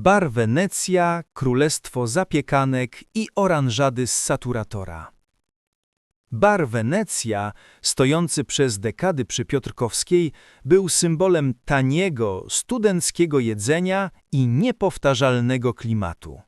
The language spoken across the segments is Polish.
Bar Wenecja, królestwo zapiekanek i oranżady z saturatora. Bar Wenecja, stojący przez dekady przy Piotrkowskiej, był symbolem taniego, studenckiego jedzenia i niepowtarzalnego klimatu.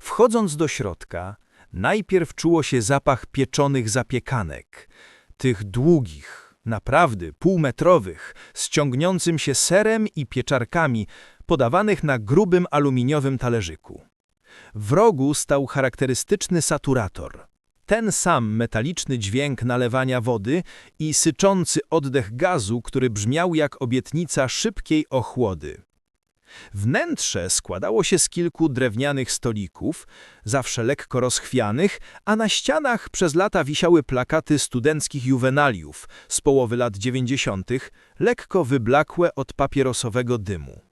Wchodząc do środka, najpierw czuło się zapach pieczonych zapiekanek, tych długich, naprawdę półmetrowych, z ciągniącym się serem i pieczarkami, podawanych na grubym aluminiowym talerzyku. W rogu stał charakterystyczny saturator. Ten sam metaliczny dźwięk nalewania wody i syczący oddech gazu, który brzmiał jak obietnica szybkiej ochłody. Wnętrze składało się z kilku drewnianych stolików, zawsze lekko rozchwianych, a na ścianach przez lata wisiały plakaty studenckich juwenaliów z połowy lat dziewięćdziesiątych, lekko wyblakłe od papierosowego dymu.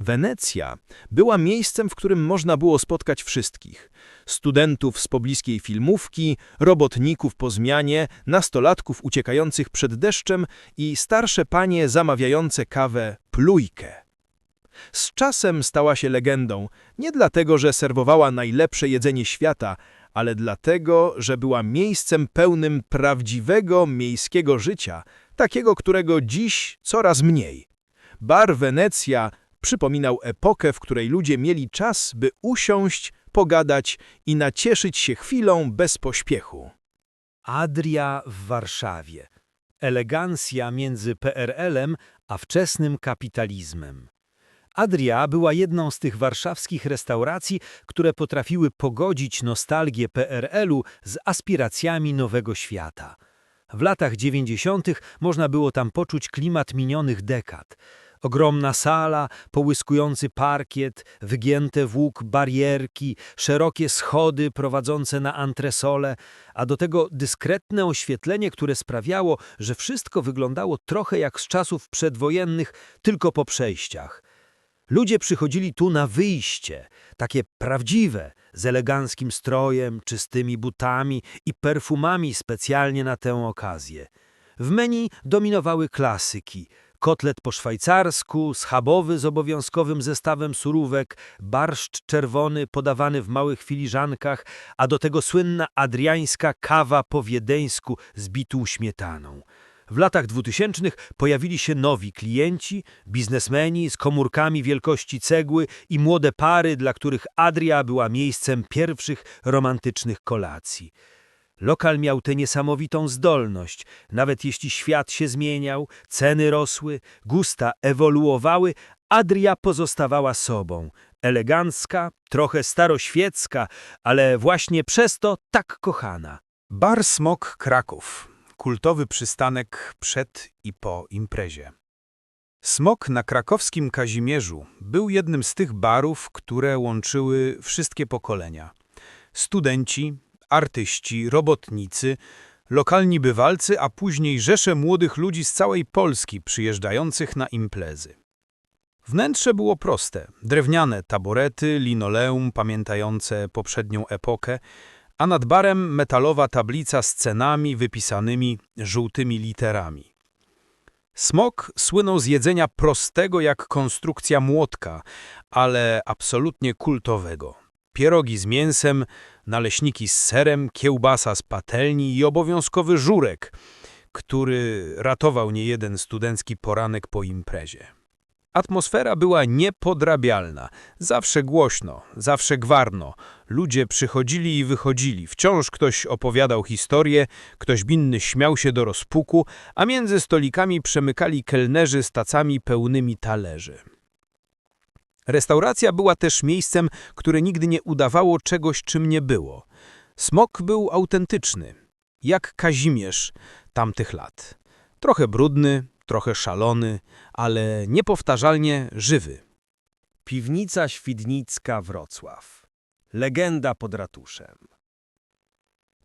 Wenecja była miejscem, w którym można było spotkać wszystkich. Studentów z pobliskiej filmówki, robotników po zmianie, nastolatków uciekających przed deszczem i starsze panie zamawiające kawę plujkę. Z czasem stała się legendą, nie dlatego, że serwowała najlepsze jedzenie świata, ale dlatego, że była miejscem pełnym prawdziwego miejskiego życia, takiego, którego dziś coraz mniej. Bar Wenecja przypominał epokę, w której ludzie mieli czas, by usiąść, pogadać i nacieszyć się chwilą bez pośpiechu. Adria w Warszawie. Elegancja między PRL-em a wczesnym kapitalizmem. Adria była jedną z tych warszawskich restauracji, które potrafiły pogodzić nostalgię PRL-u z aspiracjami nowego świata. W latach 90. można było tam poczuć klimat minionych dekad. Ogromna sala, połyskujący parkiet, wygięte w łuk barierki, szerokie schody prowadzące na antresole, a do tego dyskretne oświetlenie, które sprawiało, że wszystko wyglądało trochę jak z czasów przedwojennych, tylko po przejściach. Ludzie przychodzili tu na wyjście, takie prawdziwe, z eleganckim strojem, czystymi butami i perfumami specjalnie na tę okazję. W menu dominowały klasyki – kotlet po szwajcarsku, schabowy z obowiązkowym zestawem surówek, barszcz czerwony podawany w małych filiżankach, a do tego słynna adriańska kawa po wiedeńsku z bitą śmietaną. W latach dwutysięcznych pojawili się nowi klienci, biznesmeni z komórkami wielkości cegły i młode pary, dla których Adria była miejscem pierwszych romantycznych kolacji. Lokal miał tę niesamowitą zdolność. Nawet jeśli świat się zmieniał, ceny rosły, gusta ewoluowały, Adria pozostawała sobą. Elegancka, trochę staroświecka, ale właśnie przez to tak kochana. Bar Smok Kraków. Kultowy przystanek przed i po imprezie. Smok na krakowskim Kazimierzu był jednym z tych barów, które łączyły wszystkie pokolenia. Studenci, artyści, robotnicy, lokalni bywalcy, a później rzesze młodych ludzi z całej Polski przyjeżdżających na imprezy. Wnętrze było proste, drewniane taborety, linoleum pamiętające poprzednią epokę, a nad barem metalowa tablica z cenami wypisanymi żółtymi literami. Smok słynął z jedzenia prostego jak konstrukcja młotka, ale absolutnie kultowego. Pierogi z mięsem, naleśniki z serem, kiełbasa z patelni i obowiązkowy żurek, który ratował niejeden studencki poranek po imprezie. Atmosfera była niepodrabialna, zawsze głośno, zawsze gwarno. Ludzie przychodzili i wychodzili, wciąż ktoś opowiadał historię, ktoś binny śmiał się do rozpuku, a między stolikami przemykali kelnerzy z tacami pełnymi talerzy. Restauracja była też miejscem, które nigdy nie udawało czegoś, czym nie było. Smok był autentyczny, jak Kazimierz tamtych lat. Trochę brudny, trochę szalony, ale niepowtarzalnie żywy. Piwnica Świdnicka Wrocław. Legenda pod ratuszem.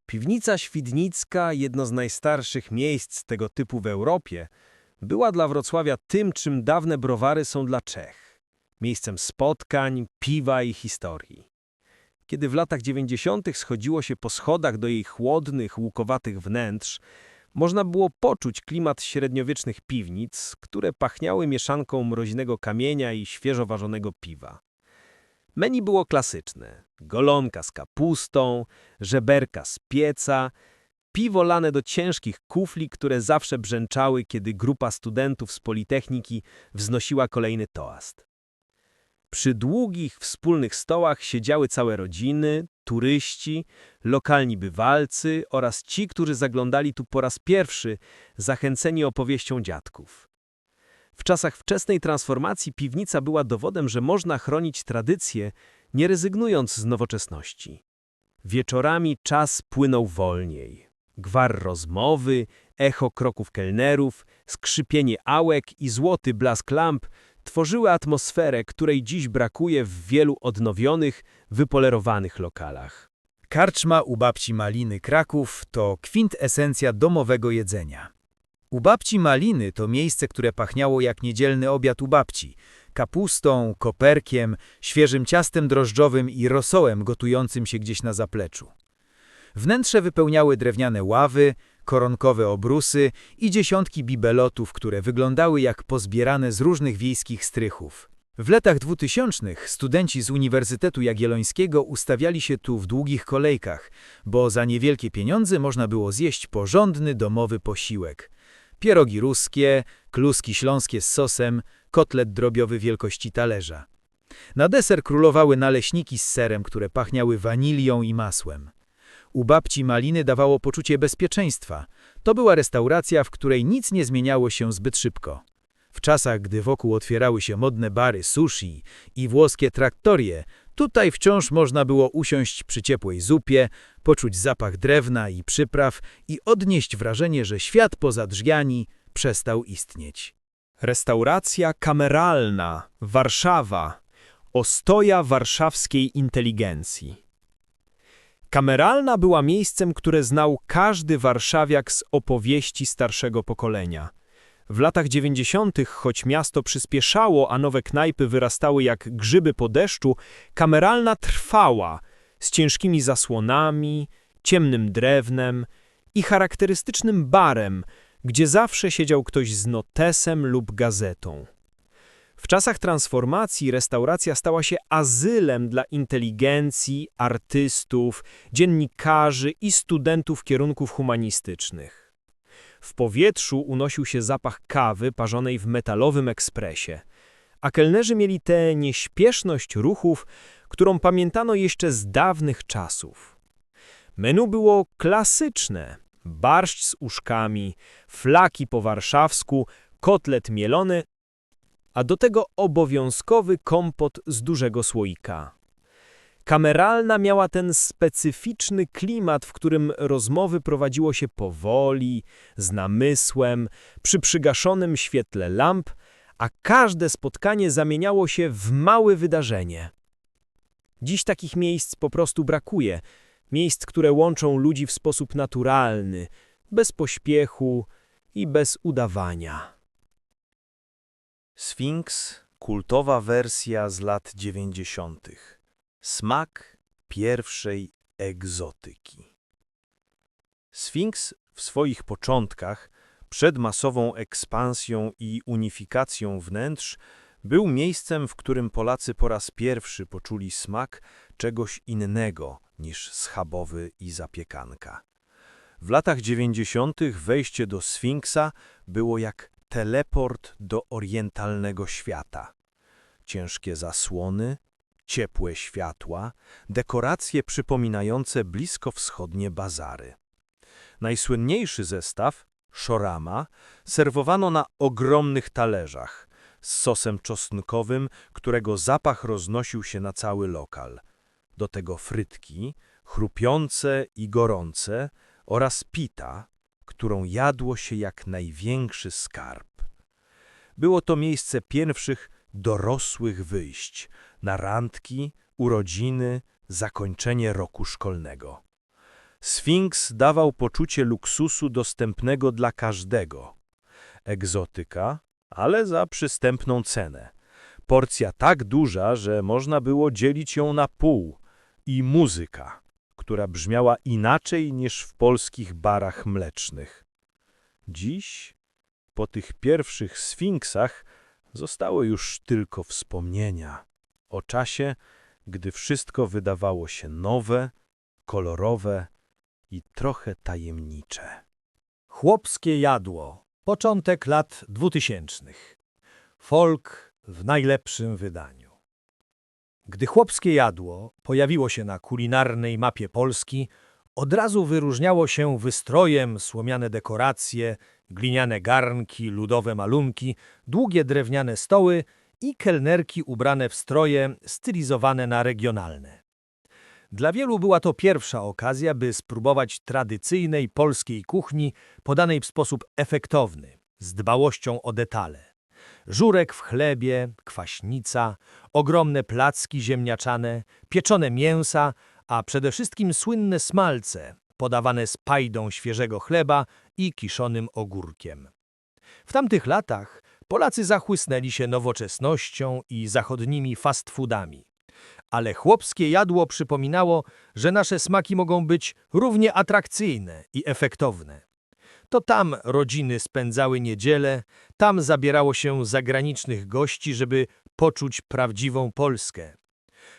Piwnica Świdnicka, jedno z najstarszych miejsc tego typu w Europie, była dla Wrocławia tym, czym dawne browary są dla Czech miejscem spotkań, piwa i historii. Kiedy w latach 90. schodziło się po schodach do jej chłodnych, łukowatych wnętrz, można było poczuć klimat średniowiecznych piwnic, które pachniały mieszanką mroźnego kamienia i świeżo ważonego piwa. Menu było klasyczne. Golonka z kapustą, żeberka z pieca, piwo lane do ciężkich kufli, które zawsze brzęczały, kiedy grupa studentów z Politechniki wznosiła kolejny toast. Przy długich, wspólnych stołach siedziały całe rodziny, turyści, lokalni bywalcy oraz ci, którzy zaglądali tu po raz pierwszy, zachęceni opowieścią dziadków. W czasach wczesnej transformacji piwnica była dowodem, że można chronić tradycje, nie rezygnując z nowoczesności. Wieczorami czas płynął wolniej. Gwar rozmowy, echo kroków kelnerów, skrzypienie ałek i złoty blask lamp tworzyły atmosferę, której dziś brakuje w wielu odnowionych, wypolerowanych lokalach. Karczma u babci Maliny Kraków to kwintesencja domowego jedzenia. U babci Maliny to miejsce, które pachniało jak niedzielny obiad u babci. Kapustą, koperkiem, świeżym ciastem drożdżowym i rosołem gotującym się gdzieś na zapleczu. Wnętrze wypełniały drewniane ławy, koronkowe obrusy i dziesiątki bibelotów, które wyglądały jak pozbierane z różnych wiejskich strychów. W latach dwutysięcznych studenci z Uniwersytetu Jagiellońskiego ustawiali się tu w długich kolejkach, bo za niewielkie pieniądze można było zjeść porządny domowy posiłek. Pierogi ruskie, kluski śląskie z sosem, kotlet drobiowy wielkości talerza. Na deser królowały naleśniki z serem, które pachniały wanilią i masłem. U babci Maliny dawało poczucie bezpieczeństwa. To była restauracja, w której nic nie zmieniało się zbyt szybko. W czasach, gdy wokół otwierały się modne bary sushi i włoskie traktorie, tutaj wciąż można było usiąść przy ciepłej zupie, poczuć zapach drewna i przypraw i odnieść wrażenie, że świat poza drzwiami przestał istnieć. Restauracja kameralna Warszawa. Ostoja warszawskiej inteligencji. Kameralna była miejscem, które znał każdy warszawiak z opowieści starszego pokolenia. W latach 90., choć miasto przyspieszało, a nowe knajpy wyrastały jak grzyby po deszczu, kameralna trwała z ciężkimi zasłonami, ciemnym drewnem i charakterystycznym barem, gdzie zawsze siedział ktoś z notesem lub gazetą. W czasach transformacji restauracja stała się azylem dla inteligencji, artystów, dziennikarzy i studentów kierunków humanistycznych. W powietrzu unosił się zapach kawy parzonej w metalowym ekspresie, a kelnerzy mieli tę nieśpieszność ruchów, którą pamiętano jeszcze z dawnych czasów. Menu było klasyczne. Barszcz z uszkami, flaki po warszawsku, kotlet mielony, a do tego obowiązkowy kompot z dużego słoika. Kameralna miała ten specyficzny klimat, w którym rozmowy prowadziło się powoli, z namysłem, przy przygaszonym świetle lamp, a każde spotkanie zamieniało się w małe wydarzenie. Dziś takich miejsc po prostu brakuje, miejsc, które łączą ludzi w sposób naturalny, bez pośpiechu i bez udawania. Sfinks, kultowa wersja z lat 90. Smak pierwszej egzotyki. Sfinks w swoich początkach, przed masową ekspansją i unifikacją wnętrz, był miejscem, w którym Polacy po raz pierwszy poczuli smak czegoś innego niż schabowy i zapiekanka. W latach 90. wejście do Sfinksa było jak teleport do orientalnego świata. Ciężkie zasłony, ciepłe światła, dekoracje przypominające bliskowschodnie bazary. Najsłynniejszy zestaw, szorama, serwowano na ogromnych talerzach z sosem czosnkowym, którego zapach roznosił się na cały lokal. Do tego frytki, chrupiące i gorące, oraz pita, którą jadło się jak największy skarb. Było to miejsce pierwszych dorosłych wyjść na randki, urodziny, zakończenie roku szkolnego. Sfinks dawał poczucie luksusu dostępnego dla każdego. Egzotyka, ale za przystępną cenę. Porcja tak duża, że można było dzielić ją na pół. I muzyka która brzmiała inaczej niż w polskich barach mlecznych. Dziś, po tych pierwszych sfinksach, zostały już tylko wspomnienia o czasie, gdy wszystko wydawało się nowe, kolorowe i trochę tajemnicze. Chłopskie jadło. Początek lat dwutysięcznych. Folk w najlepszym wydaniu. Gdy chłopskie jadło pojawiło się na kulinarnej mapie Polski, od razu wyróżniało się wystrojem, słomiane dekoracje, gliniane garnki, ludowe malunki, długie drewniane stoły i kelnerki ubrane w stroje stylizowane na regionalne. Dla wielu była to pierwsza okazja, by spróbować tradycyjnej polskiej kuchni podanej w sposób efektowny, z dbałością o detale. Żurek w chlebie, kwaśnica, ogromne placki ziemniaczane, pieczone mięsa, a przede wszystkim słynne smalce, podawane z pajdą świeżego chleba i kiszonym ogórkiem. W tamtych latach Polacy zachłysnęli się nowoczesnością i zachodnimi fast foodami. Ale chłopskie jadło przypominało, że nasze smaki mogą być równie atrakcyjne i efektowne. To tam rodziny spędzały niedzielę, tam zabierało się zagranicznych gości, żeby poczuć prawdziwą Polskę.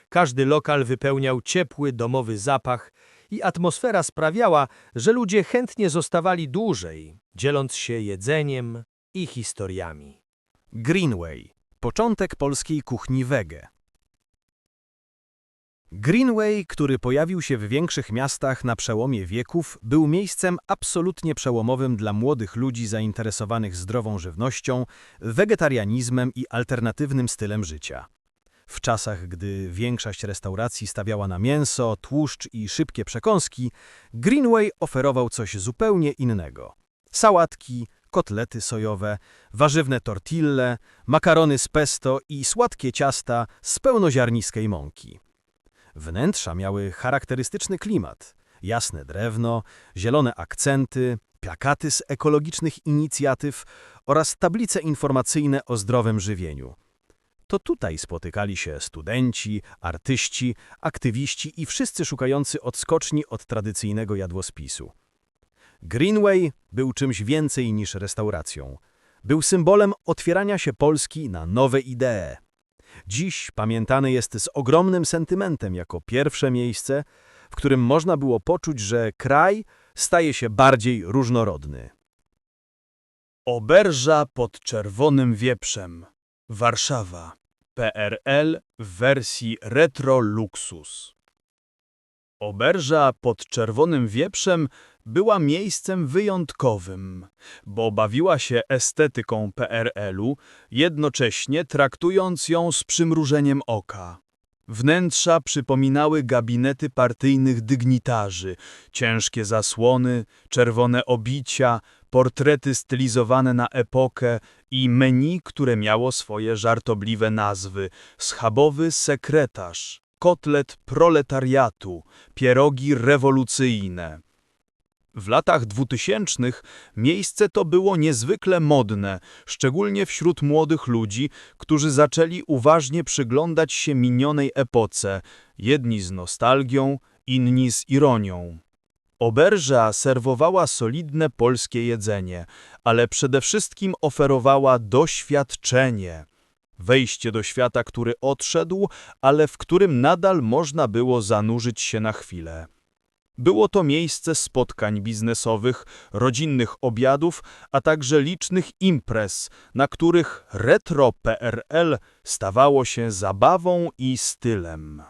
Każdy lokal wypełniał ciepły, domowy zapach i atmosfera sprawiała, że ludzie chętnie zostawali dłużej, dzieląc się jedzeniem i historiami. Greenway. Początek polskiej kuchni wege. Greenway, który pojawił się w większych miastach na przełomie wieków, był miejscem absolutnie przełomowym dla młodych ludzi zainteresowanych zdrową żywnością, wegetarianizmem i alternatywnym stylem życia. W czasach, gdy większość restauracji stawiała na mięso, tłuszcz i szybkie przekąski, Greenway oferował coś zupełnie innego. Sałatki, kotlety sojowe, warzywne tortille, makarony z pesto i słodkie ciasta z pełnoziarniskiej mąki. Wnętrza miały charakterystyczny klimat. Jasne drewno, zielone akcenty, plakaty z ekologicznych inicjatyw oraz tablice informacyjne o zdrowym żywieniu. To tutaj spotykali się studenci, artyści, aktywiści i wszyscy szukający odskoczni od tradycyjnego jadłospisu. Greenway był czymś więcej niż restauracją. Był symbolem otwierania się Polski na nowe idee. Dziś pamiętany jest z ogromnym sentymentem jako pierwsze miejsce, w którym można było poczuć, że kraj staje się bardziej różnorodny. Oberża pod czerwonym wieprzem. Warszawa. PRL w wersji retro luxus. Oberża pod czerwonym wieprzem była miejscem wyjątkowym, bo bawiła się estetyką PRL-u, jednocześnie traktując ją z przymrużeniem oka. Wnętrza przypominały gabinety partyjnych dygnitarzy, ciężkie zasłony, czerwone obicia, portrety stylizowane na epokę i menu, które miało swoje żartobliwe nazwy – schabowy sekretarz, kotlet proletariatu, pierogi rewolucyjne. W latach dwutysięcznych miejsce to było niezwykle modne, szczególnie wśród młodych ludzi, którzy zaczęli uważnie przyglądać się minionej epoce, jedni z nostalgią, inni z ironią. Oberża serwowała solidne polskie jedzenie, ale przede wszystkim oferowała doświadczenie. Wejście do świata, który odszedł, ale w którym nadal można było zanurzyć się na chwilę. Było to miejsce spotkań biznesowych, rodzinnych obiadów, a także licznych imprez, na których retro PRL stawało się zabawą i stylem.